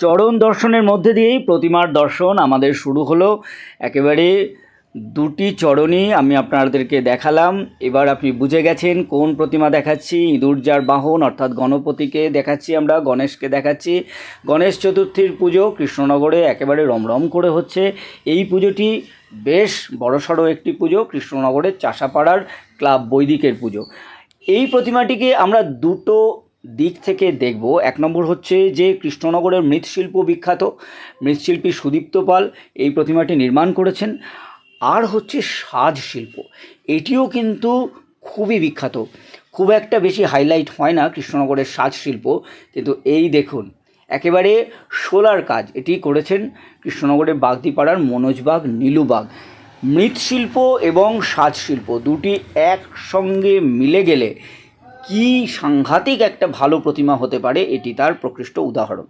চরণ দর্শনের মধ্যে দিয়েই প্রতিমার দর্শন আমাদের শুরু হলো। একেবারে দুটি চরণই আমি আপনাদেরকে দেখালাম। এবার আপনি বুঝে গেছেন কোন প্রতিমা দেখাচ্ছি। ইঁদুর যার বাহন অর্থাৎ গণপতিকে দেখাচ্ছি আমরা, গণেশকে দেখাচ্ছি। গণেশ চতুর্থীর পুজো কৃষ্ণনগরে একেবারে রমরম করে হচ্ছে। এই পুজোটি বেশ বড়সড় একটি পুজো, কৃষ্ণনগরের চাষাপাড়ার ক্লাব বৈদিকের পুজো। এই প্রতিমাটিকে আমরা দুটো দিক থেকে দেখব, এক নম্বর হচ্ছে যে কৃষ্ণনগরের মৃৎশিল্প বিখ্যাত মৃৎশিল্পী সুদীপ্ত পাল এই প্রতিমাটি নির্মাণ করেছেন। আর হচ্ছে সাজ শিল্প, এটিও কিন্তু খুবই বিখ্যাত। খুব একটা বেশি হাইলাইট হয় না কৃষ্ণনগরের সাজ শিল্প, কিন্তু এই দেখুন, একেবারে সোলার কাজ এটি করেছেন কৃষ্ণনগরের বাগদিপাড়ার মনোজবাগ নীলুবাগ মৃৎশিল্প এবং সাজ শিল্প দুটি একসঙ্গে মিলে গেলে কি সাংঘাতিক একটা ভালো প্রতিমা হতে পারে এটি তার প্রকৃষ্ট উদাহরণ।